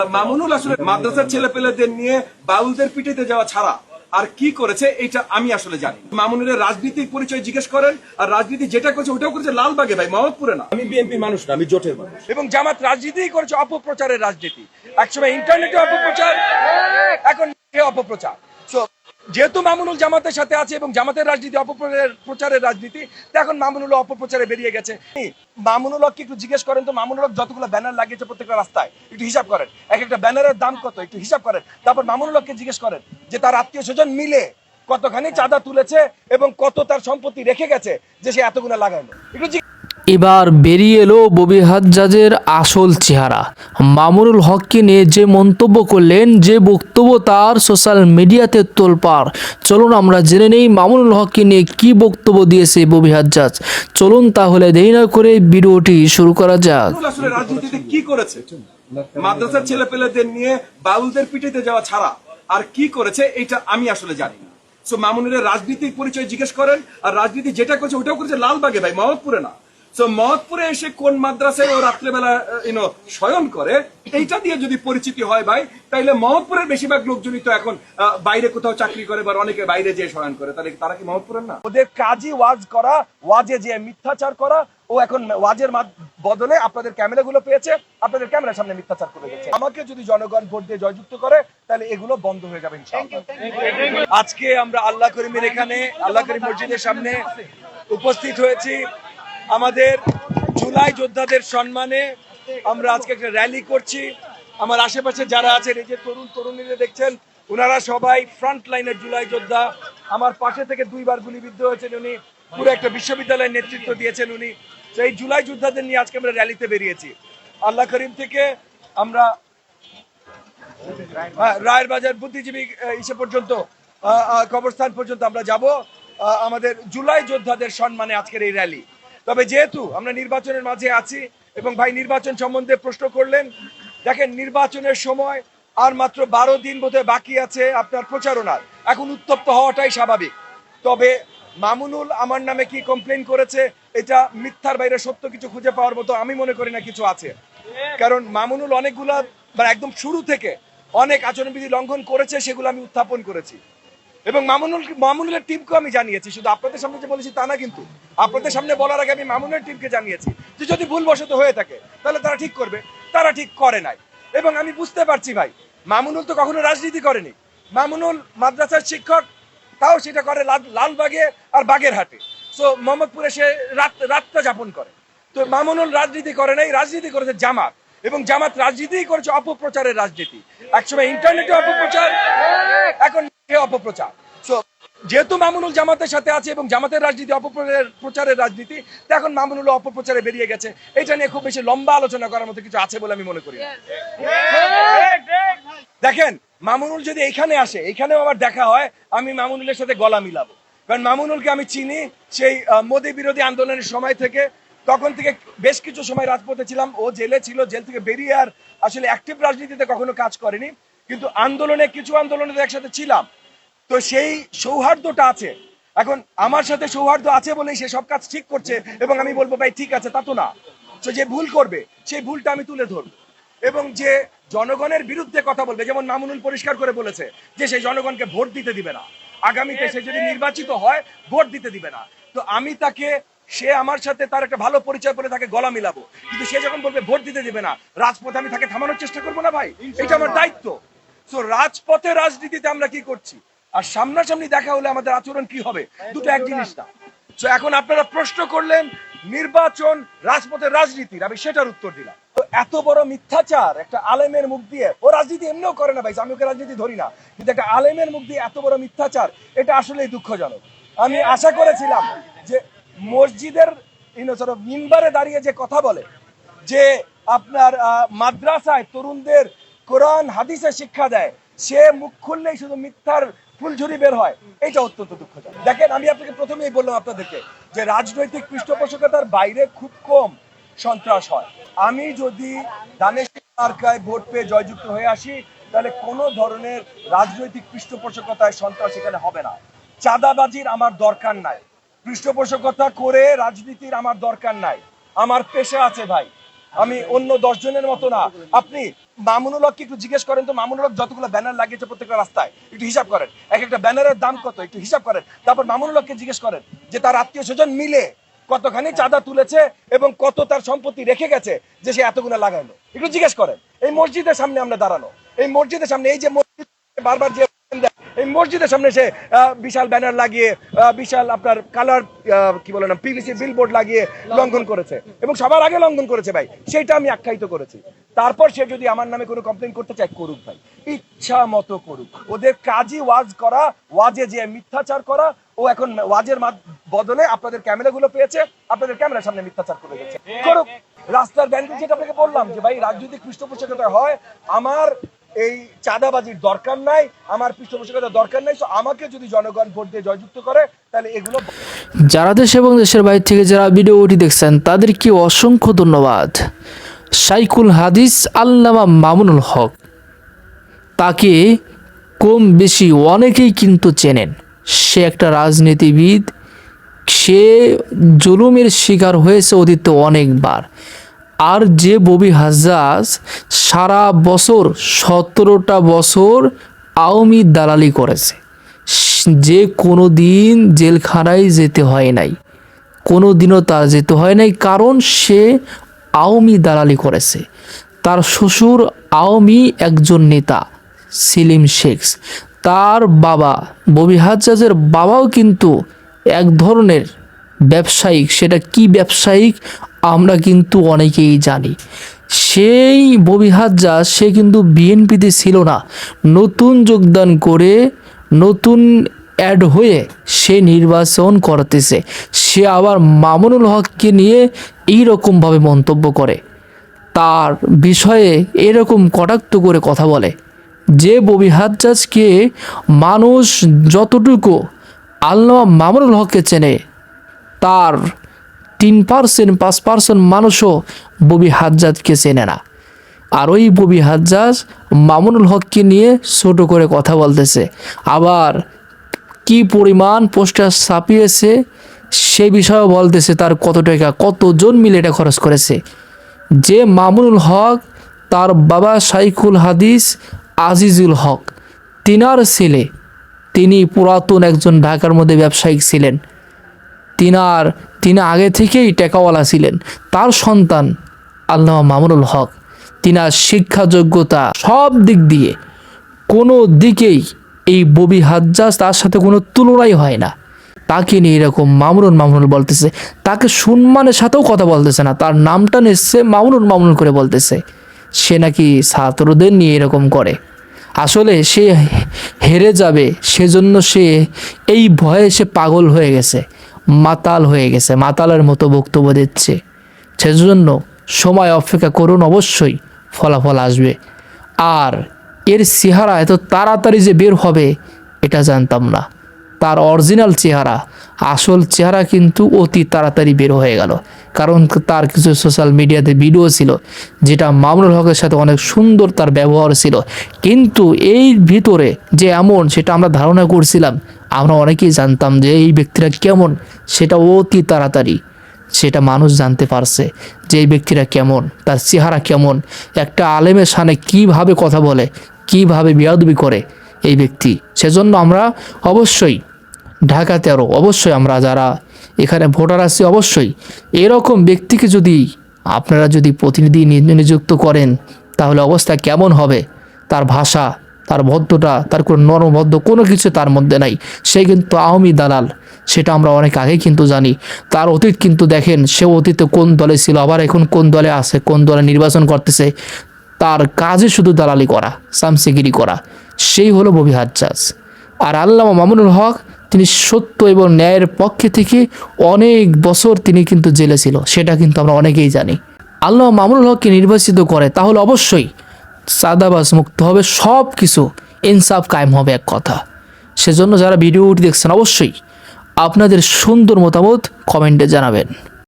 মামুনুল আসলে মাদ্রাসার ছেলে পেলেদের নিয়ে বাউলদের পিটিতে যাওয়া ছাড়া আর কি করেছে এটা আমি আসলে জানি মামুনুলের রাজনীতির পরিচয় জিজ্ঞেস করেন আর রাজনীতি যেটা করছে ওটাও করেছে লালবাগে ভাই মোহাম্মদপুরে না। আমি বিএনপি মানুষ না আমি জোটের মানুষ। এবং জামাত রাজনীতি করেছে অপপ্রচারের রাজনীতি। একসময় ইন্টারনেটে অপপ্রচার এখন নেটে অপপ্রচার। যেহেতু মামুনুল জামাতের সাথে আছে এবং জামাতের রাজনীতি, অপপ্রচারের প্রচারের রাজনীতি এখন মামুনুল অপপ্রচারে বেরিয়ে গেছে। মামুনুল হককে একটু জিজ্ঞেস করেন তো, মামুনুল হক যতগুলো ব্যানার লাগিয়েছে প্রত্যেকটা রাস্তায়, একটু হিসাব করেন। এক একটা ব্যানারের দাম কত, একটু হিসাব করেন। তারপর মামুনুল হককে জিজ্ঞেস করেন যে, তার আত্মীয় স্বজন মিলে কতখানি চাঁদা তুলেছে এবং কত তার সম্পত্তি রেখে গেছে যে সে এতগুলো লাগাইলো একটু এবার বেরিয়ে এলো ববি হাজ্জাজের আসল চেহারা। মামুনুল হককে নিয়ে যে মন্তব্য করলেন, যে বক্তব্য তার সোশ্যাল মিডিয়াতে তোলপাড়। চলুন আমরা জেনে নেই মামুনুল হককে নিয়ে কি বক্তব্য দিয়েছে ববি হাজ্জাজ। চলুন তাহলে দেরি না করে ভিডিওটি শুরু করা যাক। রাজনীতিতে কি করেছে? মাদ্রাসার ছেলে পেলেদের নিয়ে বাউলদের পিটিতে যাওয়া ছাড়া আর কি করেছে, এটা আমি আসলে জানি না। সো মামুনুলের রাজনীতির পরিচয় জিজ্ঞেস করেন, আর রাজনীতি যেটা করেছে ওটাও করেছে লালবাগে ভাই, মোহাম্মদপুরে না। সো মহৎপুরে এসে কোন মাদ্রাসায় ও রাত্রেবেলা ইউনো শয়ন করে এইটা দিয়ে যদি পরিচিতি হয় ভাই তাইলে মহৎপুরের বেশিরভাগ লোকজনই তো এখন বাইরে কোথাও চাকরি করে বা অনেকে বাইরে যেয়ে শয়ন করে। তাহলে তারা কি মহৎপুরের না? ওদের কাজই ওয়াজ করা ওয়াজে যে মিথ্যাচার করা ও এখন ওয়াজের বদলে আপনাদের ক্যামেরা গুলো পেয়েছে আপনাদের ক্যামেরার সামনে মিথ্যাচার করে গেছে আমাকে যদি জনগণ ভোট দিয়ে জয়যুক্ত করে তাহলে এগুলো বন্ধ হয়ে যাবে ইনশাআল্লাহ। আজকে আমরা আল্লাহ করিমের এখানে আল্লাহ করিম মসজিদের সামনে উপস্থিত হয়েছি। আমাদের জুলাই যোদ্ধাদের সম্মানে আমরা আজকে একটা র্যালি করছি। আমার আশেপাশে যারা আছেন এই যে তরুণ তরুণীরা দেখছেন ওনারা সবাই ফ্রন্ট লাইনের জুলাই যোদ্ধা। আমার পাশে থেকে দুইবার গুলিবিদ্ধ হয়েছেন উনি। পুরো একটা বিশ্ববিদ্যালয়ের নেতৃত্ব দিয়েছেন উনি। তো এই জুলাই যোদ্ধাদের নিয়ে আজকে আমরা র্যালিতে বেরিয়েছি। আল্লাহ করিম থেকে আমরা হ্যাঁ, রায়ের বাজার বুদ্ধিজীবী ইসে পর্যন্ত কবরস্থান পর্যন্ত আমরা যাব। আমাদের জুলাই যোদ্ধাদের সম্মানে আজকের এই র্যালি। তবে যেহেতু আমরা নির্বাচনের মাঝে আছি এবং ভাই নির্বাচন সম্বন্ধে প্রশ্ন করলেন, দেখেন নির্বাচনের সময় আর মাত্র বারো দিন বোধহয় বাকি আছে আপনার প্রচারণার। এখন উত্তপ্ত হওয়াটাই স্বাভাবিক। তবে মামুনুল আমার নামে কি কমপ্লেন করেছে, এটা মিথ্যার বাইরে সত্য কিছু খুঁজে পাওয়ার মতো আমি মনে করি না কিছু আছে। কারণ মামুনুল অনেকগুলা মানে একদম শুরু থেকে অনেক আচরণবিধি লঙ্ঘন করেছে, সেগুলো আমি উত্থাপন করেছি। এবং মামুনুল মামুনুলের টিমকেও আমি জানিয়েছি, শুধু আপনাদের সামনে যে বলেছি তা না কিন্তু আপনাদের সামনে বলার আগে আমি মামুনের টিমকে জানিয়েছি যে যদি ভুলবশত হয়ে থাকে, তাহলে তারা ঠিক করবে, তারা ঠিক করে নাই। এবং আমি বুঝতে পারছি ভাই, মামুনুল তো কখনো রাজনীতি করেনি। মামুনুল মাদ্রাসার শিক্ষক, তাও সেটা করে লাল- লালবাগে আর বাগেরহাটে। সো মোহাম্মদপুরে সে রাত, রাতটা যাপন করে। তো মামুনুল রাজনীতি করে নাই, রাজনীতি করেছে জামাত। এবং জামাত রাজনীতিই করেছে অপপ্রচারের রাজনীতি। একসময় ইন্টারনেটে অপপ্রচার, এখন অপপ্রচার। যেহেতু মামুনুল জামাতের সাথে আছে এবং জামাতের রাজনীতি, অপপ্রচারের রাজনীতি, তো এখন মামুনুল অপপ্রচারে বেরিয়ে গেছে। এটা নিয়ে খুব বেশি লম্বা আলোচনা করার মতো কিছু আছে বলে আমি মনে করি দেখেন, মামুনুল যদি এখানে আসে এখানেও আমার দেখা হয়, আমি মামুনুলের সাথে গলা মিলাবো। কারণ মামুনুলকে আমি চিনি, সেই মোদী বিরোধী আন্দোলনের সময় থেকে, তখন থেকে বেশ কিছু সময় রাজপথে ছিলাম। ও জেলে ছিল, জেল থেকে বেরিয়ে আর আসলে অ্যাক্টিভ রাজনীতিতে কখনো কাজ করেনি। কিন্তু আন্দোলনে, কিছু আন্দোলনে একসাথে ছিলাম। তো সেই সৌহার্দ্যটা আছে। এখন আমার সাথে সৌহার্দ্য আছে বলেই সে সব কাজ ঠিক করছে এবং আমি বলব ভাই ঠিক আছে তা তো না। সে যে ভুল করবে সেই ভুলটা আমি তুলে ধরবো। এবং যে জনগণের বিরুদ্ধে কথা বলবে যেমন মামুনুল পরিষ্কার করে বলেছে যে সেই জনগণকে ভোট দিতে দিবে না। আগামীতে সে যদি নির্বাচিত হয় ভোট দিতে দিবে না। তো আমি তাকে সে আমার সাথে তার একটা ভালো পরিচয় বলে তাকে গলা মিলাবো। কিন্তু সে যখন বলবে ভোট দিতে দিবে না রাজপথে আমি তাকে থামানোর চেষ্টা করব না ভাই? এটা আমার দায়িত্ব। তো রাজপথে রাজনীতিতে আমরা কি করছি? আর সামনাসামনি দেখা হলে আমাদের আচরণ কি হবে? দুটো এক জিনিস না। তো এখন আপনারা প্রশ্ন করলেন নির্বাচন রাজপথের রাজনীতির আমি সেটার উত্তর দিলাম। তো এত বড় মিথ্যাচার একটা আলেমের মুখ দিয়ে ও রাজনীতি এমনিও করে না ভাই আমি ওকে রাজনীতি ধরি না। কিন্তু একটা আলেমের মুখ দিয়ে এত বড় মিথ্যাচার এটা আসলেই দুঃখজনক। আমি আশা করেছিলাম যে মসজিদের মিম্বারে দাঁড়িয়ে যে কথা বলে যে আপনার মাদ্রাসায় তরুণদের কোরআন হাদিসে শিক্ষা দেয় সে মুখ খুললেই শুধু মিথ্যার ফুলঝুরি বের হয় এটা অত্যন্ত দুঃখজনক। দেখেন, আমি আপনাকে প্রথমেই বললাম আপনাদেরকে যে রাজনৈতিক পৃষ্ঠপোষকতার বাইরে খুব কম সন্ত্রাস হয়। আমি যদি দানেশ ভোট পেয়ে জয়যুক্ত হয়ে আসি, তাহলে কোনো ধরনের রাজনৈতিক পৃষ্ঠপোষকতায় সন্ত্রাস এখানে হবে না। চাঁদাবাজির আমার দরকার নাই। পৃষ্ঠপোষকতা করে রাজনীতির আমার দরকার নাই। আমার পেশা আছে ভাই। আমি অন্য দশ জনের মতো না। আপনি মামুনুল হককে একটু জিজ্ঞেস করেন তো, মামুনুল হক যতগুলো ব্যানার লাগিয়েছে প্রত্যেকটা রাস্তায়, একটু হিসাব করেন। এক একটা ব্যানারের দাম কত, একটু হিসাব করেন। তারপর মামুনুল হককে জিজ্ঞেস করেন যে, তার আত্মীয় স্বজন মিলে কতখানি চাঁদা তুলেছে এবং কত তার সম্পত্তি রেখে গেছে যে সে এতগুলো লাগাইলো একটু জিজ্ঞেস করেন। এই মসজিদের সামনে আমরা দাঁড়ানো। এই মসজিদের সামনে, এই যে মসজিদ, বারবার যে এই মসজিদের সামনে সে বিশাল ব্যানার লাগিয়ে বিশাল আপনার কালার কি বলে না পিভিসি বিলবোর্ড লাগিয়ে লঙ্ঘন করেছে। এবং সবার আগে লঙ্ঘন করেছে ভাই, সেটা আমি আখ্যায়িত করেছি। তারপর সে যদি আমার নামে কোনো কমপ্লেন করতে চায়, করুক ভাই। ইচ্ছা মতো করুক। ওদের কাজই ওয়াজ করা, ওয়াজে যে মিথ্যাচার করা, ও এখন ওয়াজের বদলে আপনাদের ক্যামেরাগুলো পেয়েছে, আপনাদের ক্যামেরার সামনে মিথ্যাচার করে গেছে করুক। রাস্তার ব্যান্ডেজ যেটা আপনাকে বললাম যে, ভাই, রাজনৈতিক পৃষ্ঠপোষকতা হয়, আমার এই চাঁদাবাজির দরকার নাই, আমার পৃষ্ঠপোষকতার দরকার নাই, তো আমাকে যদি জনগণ ভোট দিয়ে জয়যুক্ত করে, তাহলে এগুলো যারা দেশ এবং দেশের বাইরে থেকে যারা ভিডিওটি দেখছেন, তাদেরকে অসংখ্য ধন্যবাদ। সাইকুল হাদিস আল্লামা মামুনুল হক। তাকে কম বেশি অনেকেই কিন্তু চেনেন। সে একটা রাজনীতিবিদ, সে জুলুমের শিকার হয়েছে অতীতে অনেকবার। আর যে ববি হাজ্জাজ সারা বছর সতেরোটা বছর আওয়ামী দালালি করেছে। যে কোনো দিন জেলখানায় যেতে হয় নাই। কোনো দিনও তার যেতে হয় নাই, কারণ সে আওয়ামী দালালি করেছে। তার শ্বশুর আওয়ামী একজন নেতা, সেলিম শেখ। তার বাবা, ববি হাজ্জাজের বাবাও কিন্তু এক ধরনের ব্যবসায়িক। সেটা কি ব্যবসায়িক? আমরা কিন্তু অনেকেই জানি। সেই ববি হাজ্জাজ সে কিন্তু বিএনপিতে ছিল না। নতুন যোগদান করে নতুন অ্যাড হয়ে সে নির্বাচন করতেছে। সে আবার মামুনুল হককে নিয়ে এই রকমভাবে মন্তব্য করে। তার বিষয়ে এরকম কটাক্ত করে কথা বলে। যে ববি হাজ্জাজকে মানুষ যতটুকু আল্লাহ মামুনুল হককে চেনে, তার তিন পার্সেন্ট, পাঁচ পার্সেন্ট মানুষও ববি হাজ্জাজকে চেনে না। আর ওই ববি হাজ্জাজ মামুনুল হককে নিয়ে ছোট করে কথা বলতেছে। আবার কি পরিমাণ পোস্টার ছাপিয়েছে সে বিষয়েও বলতেছে তার কত টাকা, কতজন মিলে এটা খরচ করেছে। যে মামুনুল হক, তার বাবা সাইকুল হাদিস, আজিজুল হক, তিনার ছেলে, তিনি পুরাতন একজন ঢাকার মধ্যে ব্যবসায়িক ছিলেন। তিনার তিনি আগে থেকেই টেকাওয়ালা ছিলেন। তার সন্তান আল্লাহ মামুনুল হক। তিনার শিক্ষা যোগ্যতা সব দিক দিয়ে কোনো দিকেই এই ববি হাজ্জাজ তার সাথে কোনো তুলনাই হয় না। তাকে নিয়ে এরকম মামুনুল মামুনুল বলতেছে। তাকে সম্মানের সাথেও কথা বলতেছে না। তার নামটা নিচ্ছে মামুনুল মামুনুল করে বলতেছে। সে নাকি ছাত্রদের নিয়ে এরকম করে। আসলে সে হেরে যাবে। সেজন্য সে এই ভয়ে সে পাগল হয়ে গেছে। মাতাল হয়ে গেছে, মাতালের মতো বক্তব্য দিচ্ছে। সেজন্য সময় অপেক্ষা করুন, অবশ্যই ফলাফল আসবে। আর এর চেহারা এত তাড়াতাড়ি যে বের হবে, এটা জানতাম না। তার অরিজিনাল চেহারা, আসল চেহারা কিন্তু অতি তাড়াতাড়ি বের হয়ে গেল। কারণ তার কিছু সোশ্যাল মিডিয়াতে ভিডিও ছিল, যেটা মামুনুল হকের সাথে অনেক সুন্দর তার ব্যবহার ছিল। কিন্তু এই ভিতরে যে এমন, সেটা আমরা ধারণা করছিলাম আমরা অনেকেই জানতাম যে এই ব্যক্তিরা কেমন, সেটা অতি তাড়াতাড়ি। সেটা মানুষ জানতে পারছে যে এই ব্যক্তিরা কেমন, তার চেহারা কেমন, একটা আলেমের সামনে কীভাবে কথা বলে, কীভাবে বিয়াদবি করে এই ব্যক্তি। সেজন্য আমরা অবশ্যই ঢাকা তেরো অবশ্যই আমরা যারা এখানে ভোটার আছি, অবশ্যই এরকম ব্যক্তিকে যদি আপনারা যদি প্রতিনিধি নিযুক্ত করেন, তাহলে অবস্থা কেমন হবে? তার ভাষা তার ভদ্রটা তার কোনো নরমভদ্র কোনো কিছু তার মধ্যে নাই। সে কিন্তু আওয়ামী দালাল, সেটা আমরা অনেক আগে কিন্তু জানি। তার অতীত কিন্তু দেখেন সে অতীতে কোন দলে ছিল, আবার এখন কোন দলে আছে, কোন দলে নির্বাচন করতেছে। তার কাজে শুধু দালালি করা, সামসিগিরি করা, সেই হলো ববি হাজ্জাজ। আর আল্লামা মামুনুল হক, তিনি সত্য এবং ন্যায়ের পক্ষে থেকে অনেক বছর তিনি কিন্তু জেলে ছিল, সেটা কিন্তু আমরা অনেকেই জানি। আল্লাহ মামুনুল হককে নির্বাচিত করে, তাহলে অবশ্যই সাদাবাজ মুক্ত হবে সব কিছু ইনসাফ কায়েম হবে এক কথা। সেজন্য যারা ভিডিওটি দেখছেন, অবশ্যই আপনাদের সুন্দর মতামত কমেন্টে জানাবেন।